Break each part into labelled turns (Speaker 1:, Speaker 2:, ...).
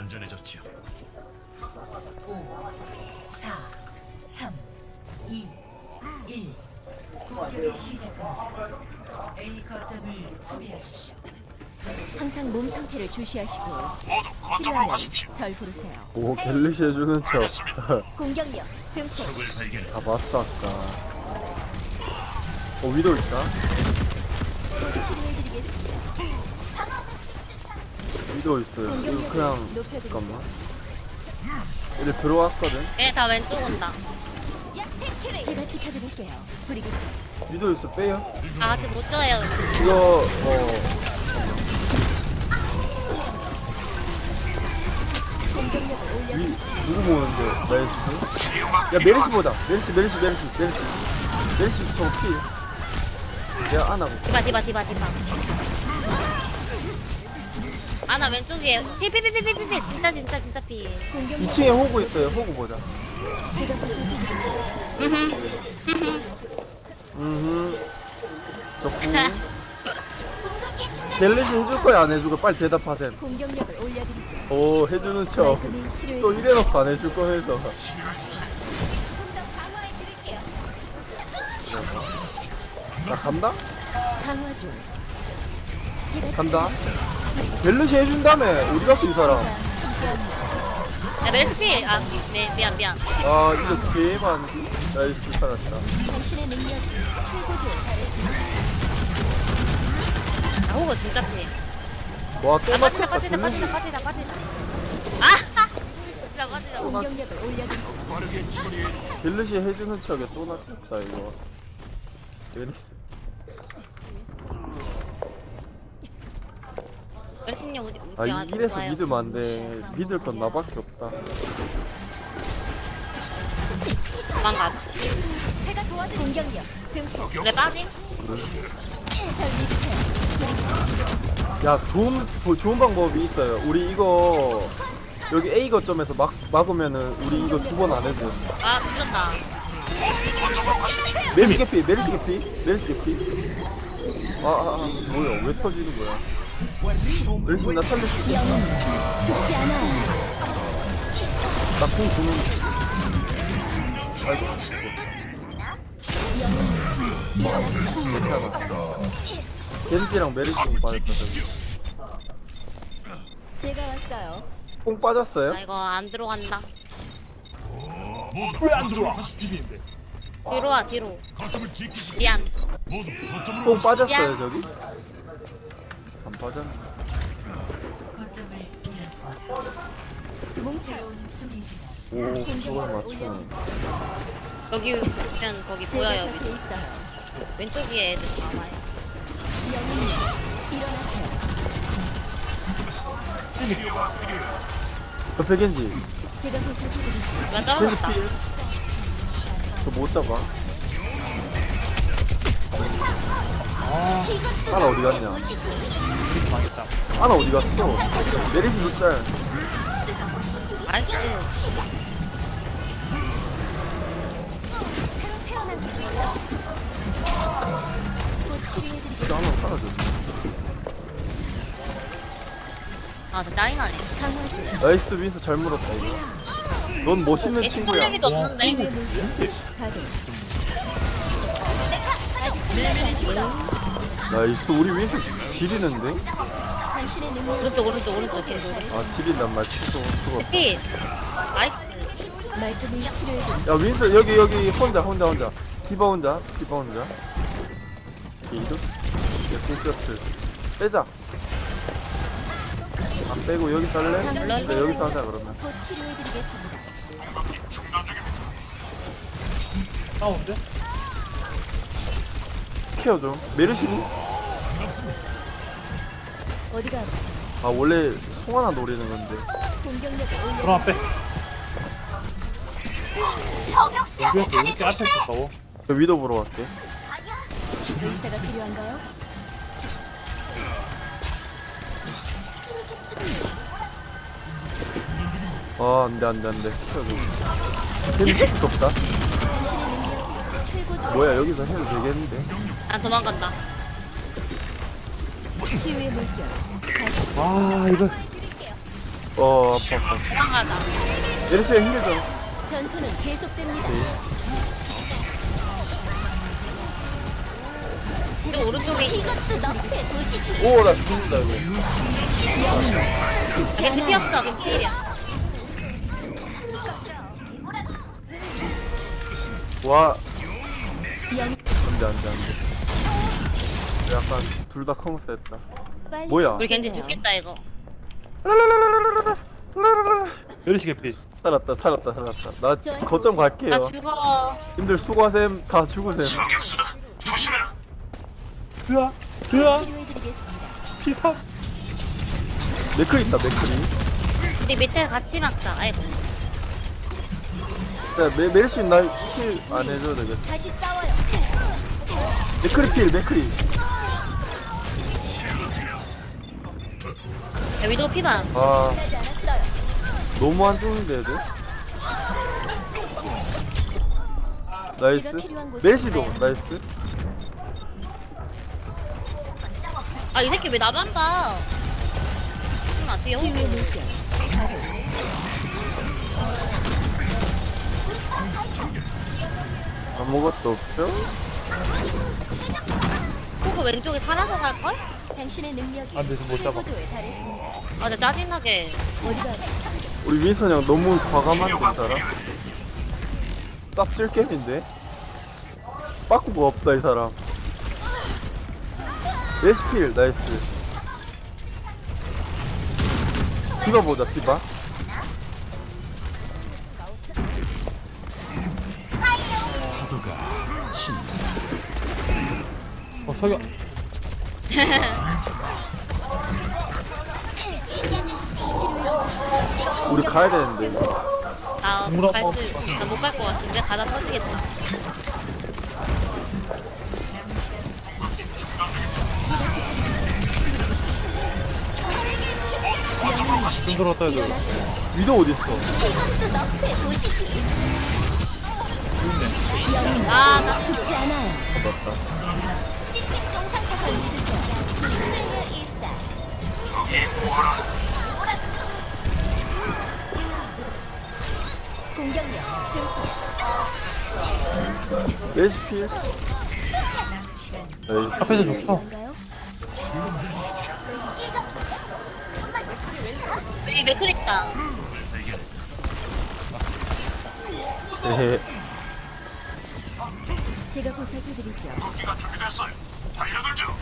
Speaker 1: 안전해졌지요.
Speaker 2: 5, 4, 3, 2, 1. 공격의 시작합니다. A 거점을 수비하십시오.
Speaker 3: 항상 몸 상태를 주시하시고 필요하면 절 부르세요.
Speaker 4: 오 갤리시 해주는 척.
Speaker 3: 공격력 증폭.
Speaker 1: 적을 발견.
Speaker 4: 다 봤어 아까. 어 위도 있다.
Speaker 3: 치료해드리겠습니다.
Speaker 4: 위도 있어요. 이거 그냥. 잠깐만. 이제 들어왔거든.
Speaker 5: 얘 다 왼쪽 온다.
Speaker 3: 제가 지켜드릴게요. 브리기트.
Speaker 4: 위도 있어 빼요.
Speaker 5: 아, 아직 못 줘요.
Speaker 4: 이거 어
Speaker 3: 공격력을 올려.
Speaker 4: 위, 누구 보는데 메리스? 야 메리스 보자. 메리스 메리스 메리스 메리스. 메리스 저거 피. 내가 안하고.
Speaker 5: 디바, 디바, 디바, 디바. 아, 나 왼쪽에. 피피피피피피. 진짜, 진짜, 진짜 피.
Speaker 3: 공격력
Speaker 4: 2층에 호구 있어요. 호구 보자.
Speaker 3: 제가 보살펴드리죠.
Speaker 4: 음. 좋고. 갤리시 해줄 거야 안 해줄 거야 빨리.
Speaker 3: 공격력을 올려드리죠.
Speaker 4: 오 해주는 척.
Speaker 3: 말끔히
Speaker 4: 또
Speaker 3: 치료해.
Speaker 4: 이래놓고 안 해줄 거면서. 나 간다?
Speaker 3: 강화 중. 제가
Speaker 4: 간다. 갤리시 해준다며 어디 갔어 이 사람?
Speaker 5: 야, 멜스피. 아, 네, 미안, 미안.
Speaker 4: 아 이거 나이스
Speaker 3: 능력이 최고조에 달했습니다.
Speaker 5: 아, 호구 진짜 피.
Speaker 4: 와또
Speaker 5: 아, 빠지다, 빠지다, 빠지다. 빠지다, 빠지다. 아! 진짜 빠지다.
Speaker 3: 공격력을.
Speaker 4: 갤리시 해주는 척에 또 막혔다 이거. 괜히
Speaker 5: 어디,
Speaker 4: 아
Speaker 5: 어디
Speaker 4: 이- 이래서. 믿으면 안 돼. 믿을 건 나밖에 없다.
Speaker 5: 도망가.
Speaker 3: 제가 도와드 공격력 증폭.
Speaker 5: 그래, 빠짐?
Speaker 3: 절 믿으세요.
Speaker 4: 야 좋은 뭐 좋은 방법이 있어요. 우리 이거 여기 A 거점에서 막 막으면은 우리 이거 두 번 안 해도.
Speaker 5: 아, 늦었다.
Speaker 4: 메리스 개피, 메리스 개피, 메리스 개피. 아, 아, 아 뭐야? 왜 터지는 거야? 메리스 나 살릴 수 있어.
Speaker 3: 영웅 죽지 않아요.
Speaker 4: 나공 주는. 아이고, 괜찮아. 겐지랑 메리스 공 빠졌거든.
Speaker 3: 제가 왔어요.
Speaker 4: 공 빠졌어요?
Speaker 5: 나 이거 안 들어간다.
Speaker 1: 왜 안 들어와? 하스피인데.
Speaker 5: 뒤로 와, 뒤로. 미안.
Speaker 1: 오시죠.
Speaker 4: 빠졌어요 저기?
Speaker 2: 지점.
Speaker 4: 오, 저걸.
Speaker 3: 올려드리죠.
Speaker 5: 여기 보면 거기 보여요.
Speaker 3: 곁에 있어요.
Speaker 5: 왼쪽 위에 애들
Speaker 3: 일어나세요.
Speaker 4: 옆에 겐지.
Speaker 3: 제가.
Speaker 5: 나 떨어졌다.
Speaker 4: 필. 저못 잡아. 하나 어디 갔냐? 하나 어디 갔어?
Speaker 5: 나이스.
Speaker 3: 곧 치료해드리겠습니다.
Speaker 4: 저 하나 사라졌어.
Speaker 5: 아, 나.
Speaker 3: 강화 중.
Speaker 4: 나이스 윈스 잘 물었다 이거. 넌 멋있는
Speaker 5: 얘
Speaker 4: 친구야.
Speaker 5: 없는데.
Speaker 4: 나이스 우리 윈스 지리는데?
Speaker 5: 오른쪽, 오른쪽, 오른쪽. 계속.
Speaker 4: 아 지린단 말 치고 죽었다.
Speaker 5: 피. 나이스.
Speaker 3: 말끔히 치료해드리죠.
Speaker 4: 야 윈스 여기 여기 혼자 혼자 혼자. 디바 혼자 디바 혼자. 이도? 예술세트 빼자. 안 빼고 여기 살래? 네, 여기서 하자 그러면.
Speaker 3: 곧 치료해드리겠습니다.
Speaker 4: 케어 좀. 메르시니?
Speaker 3: 어디가 아프세요?
Speaker 4: 아 원래 송하나 노리는 건데.
Speaker 3: 공격력을 올려.
Speaker 6: 그럼 앞에 여기에서 이렇게 앞에 있었다고?
Speaker 4: 저 위도 보러 갈게.
Speaker 3: 의사가 필요한가요?
Speaker 4: 아 안돼 안돼 안돼. 케어 좀. 겐지도 없다. 뭐야 여기서 해도 되겠는데?
Speaker 5: 난 도망간다.
Speaker 3: 치유의 물결. 가동.
Speaker 6: 아 이거
Speaker 4: 어 아파 아파
Speaker 5: 도망가다.
Speaker 4: 메르시가 힘들죠
Speaker 3: 전투는 계속됩니다.
Speaker 5: 저 오른쪽에
Speaker 3: 이것도 너의 도시지.
Speaker 4: 오나 죽는다 이거
Speaker 5: 피었어, 겐지 피이야.
Speaker 4: 와
Speaker 3: 영
Speaker 4: 안돼 안돼 안돼 약간 둘 다 커머스 했다
Speaker 3: 빨리
Speaker 4: 뭐야?
Speaker 5: 우리 겐지. 죽겠다, 이거.
Speaker 6: 메르시 개피.
Speaker 4: 살았다 살았다 살았다 나 거점
Speaker 5: 나
Speaker 4: 갈게요
Speaker 5: 죽어.
Speaker 4: 님들 수고하셈 다 죽으셈
Speaker 6: 으아, 으아,
Speaker 3: 치료해드리겠습니다.
Speaker 6: 피삼.
Speaker 4: 맥클 있다 맥클이
Speaker 5: 우리 밑에 같이 막자. 아이고.
Speaker 4: 자 메, 메르시 나킬안 해줘도 되겠다
Speaker 3: 다시 싸워요.
Speaker 4: 맥클이 필 맥클이
Speaker 5: 야, 위도 피반.
Speaker 4: 아. 너무 안 좋은데 애들 나이스
Speaker 3: 가야
Speaker 4: 나이스
Speaker 5: 아, 이 새끼 왜 나만 봐? 아, 뒤에 호구.
Speaker 4: 아무것도 없죠?
Speaker 5: 호구 왼쪽에 살아서 살걸?
Speaker 3: 당신의 능력이
Speaker 6: 안 돼서 못 잡아.
Speaker 3: 최고조에 달했습니다.
Speaker 5: 아, 나 짜증나게.
Speaker 3: 어디가
Speaker 4: 우리 윈선 형 너무 과감한데 이 사람 싹질 게임인데 빠꾸가 없다 이 사람 레시필 나이스 디바 보자 디바
Speaker 6: 어, 석영.
Speaker 4: 우리 가야 되는데
Speaker 5: 나
Speaker 6: 물어-
Speaker 5: 갈 수, 나못 갈 것 같은데? 가다 터지겠다.
Speaker 6: 힘들었다, 해도.
Speaker 4: 위도 어딨어
Speaker 3: 이것도 너의 도시지.
Speaker 5: 아, 나
Speaker 3: 죽지 않아요.
Speaker 4: 맞다
Speaker 3: 정상적을 믿으세요. 이스타. 공격력
Speaker 4: 나이스
Speaker 6: 앞에서 좋다.
Speaker 3: 인가요?
Speaker 5: 여기 맥클 있다.
Speaker 4: 에헤
Speaker 3: 제가 보살펴드리죠.
Speaker 4: 레시피 볼까? 레시필
Speaker 3: 치료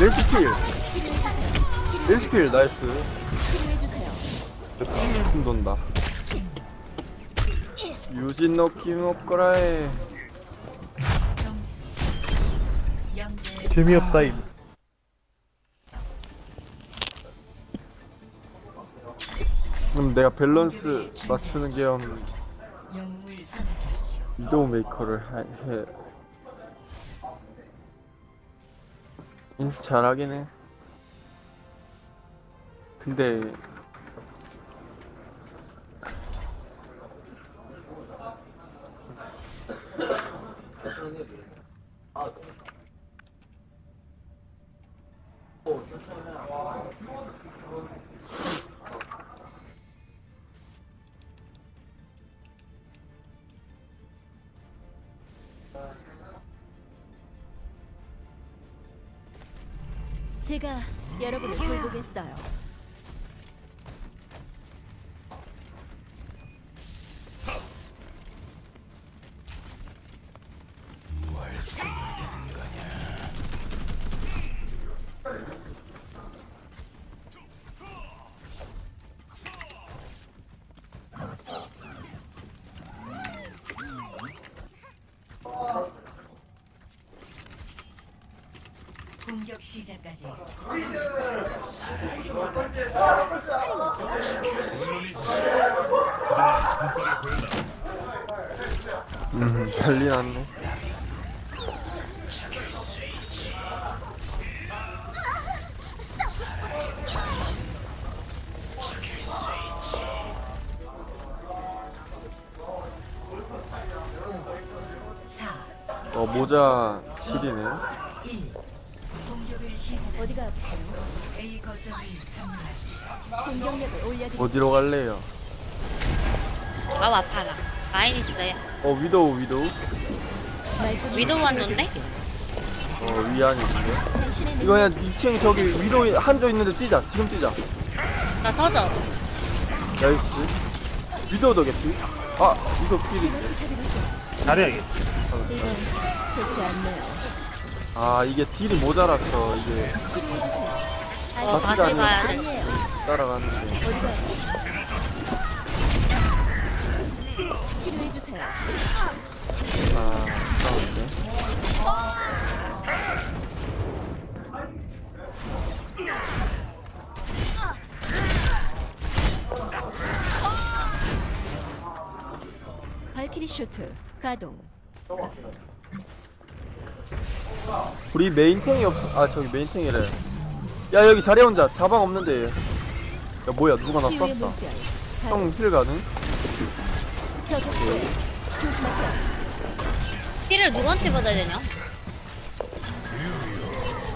Speaker 3: 해주세요.
Speaker 4: 레시필 나이스
Speaker 3: 치료해주세요.
Speaker 4: 힘 돈다 유진노 키모코라에
Speaker 2: 점수 0대
Speaker 6: 재미없다, 임.
Speaker 4: 그럼 내가 밸런스 맞추는
Speaker 2: 선택하십시오.
Speaker 4: 위도우 메이커를 하- 해 인스 잘하긴 해. 근데
Speaker 3: 제가 여러분을 돌보겠어요.
Speaker 2: 공격 시작까지
Speaker 4: 음 난리 났네 사어 모자 실이네
Speaker 2: 1. 공격을 시작.
Speaker 3: 어디가 아프세요?
Speaker 2: A 거점을 점령하십시오.
Speaker 3: 공격력을 올려드리죠.
Speaker 4: 어디로 갈래요?
Speaker 5: 아우 아파라. 라인 있어요.
Speaker 4: 어 위도우 위도우
Speaker 3: 말끔히
Speaker 5: 위도우 왔는데?
Speaker 4: 어 위안이 있는데
Speaker 3: 당신의
Speaker 4: 이거 그냥 2층 저기 위도우 한조 있는데 뛰자 지금 뛰자
Speaker 5: 나 터져.
Speaker 4: 나이스 위도우도 개피 아 위도우 필이
Speaker 3: 제가 지켜드릴게요.
Speaker 6: 잘해야겠.
Speaker 3: 이건 좋지 않네요.
Speaker 4: 아 이게 딜이 모자라서 이게.
Speaker 5: 어 다시
Speaker 4: 않네.
Speaker 5: 가야 돼.
Speaker 4: 따라가는데?
Speaker 3: 치료해주세요.
Speaker 4: 아 싸운데
Speaker 3: 발키리 슈트 가동.
Speaker 4: 우리 메인탱이 없어 아 저기 메인탱이래 야 여기 자리 혼자 자방 없는데 야 뭐야 누가 나
Speaker 3: 치유의
Speaker 4: 쐈다
Speaker 3: 물결. 가동.
Speaker 4: 형힐 가능?
Speaker 3: 저 격수에 조심하세요.
Speaker 5: 피를 누구한테 받아야 되냐?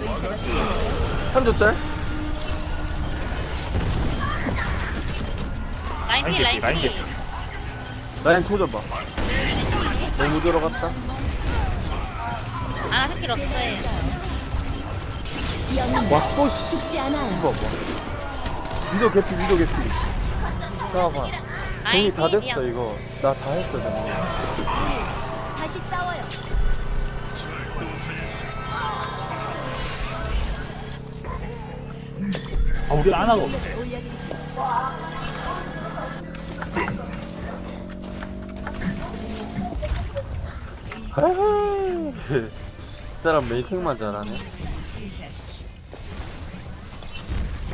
Speaker 3: 의사가 필요해요.
Speaker 4: 한조 짤?
Speaker 5: 라인 피 라인
Speaker 6: 라인
Speaker 5: 피.
Speaker 6: 개피.
Speaker 4: 라인 터져봐 너무 들어갔다
Speaker 5: 아 스킬 없어요.
Speaker 4: 와또 씨
Speaker 3: 죽지 않아요.
Speaker 4: 이거 봐 위도 개피 위도 개피 잠깐만
Speaker 5: 라인
Speaker 4: 다
Speaker 5: 피.
Speaker 4: 됐어 이거 나 다 했어 정리
Speaker 3: 다시 싸워요.
Speaker 6: 아 우리 안 하고 없네.
Speaker 3: 공격력을 올려드리죠.
Speaker 4: 아이 이 사람 메이킹만 잘하네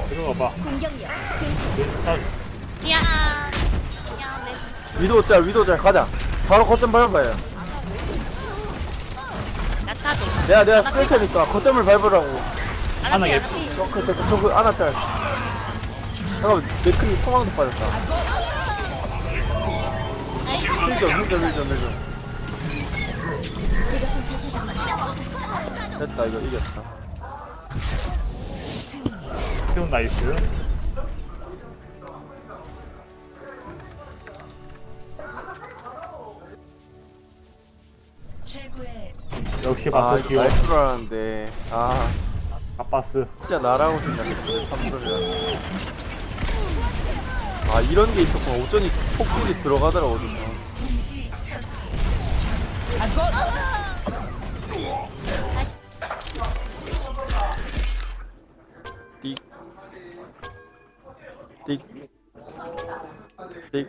Speaker 6: 들어가봐.
Speaker 3: 공격력 증폭.
Speaker 6: 자,
Speaker 5: 미안. 미안해.
Speaker 4: 위도 짤 위도 짤 가자 바로 거점 밟아요
Speaker 5: 야타도.
Speaker 4: 내가 내가 쓸 테니까 거점을 밟으라고
Speaker 6: 하나.
Speaker 5: 알았지.
Speaker 4: 저그 저그 저그 하나 짤 잠깐만 맥크리 소망도 빠졌다 힐점 힐점 힐점 힐점
Speaker 3: 제가 보살펴드리죠.
Speaker 4: 됐다 이거 이겼다
Speaker 6: 키운 나이스.
Speaker 2: 최고의
Speaker 6: 역시
Speaker 4: 아
Speaker 6: 바스
Speaker 4: 이거
Speaker 6: 키워.
Speaker 4: 날줄 알았는데 아
Speaker 6: 아빠스.
Speaker 4: 진짜 나라고 생각했는데 삼성이라 아 이런 게 있었구나 오전이 폭딜이 들어가더라고 진짜
Speaker 2: 동시 처치.
Speaker 4: Tick tick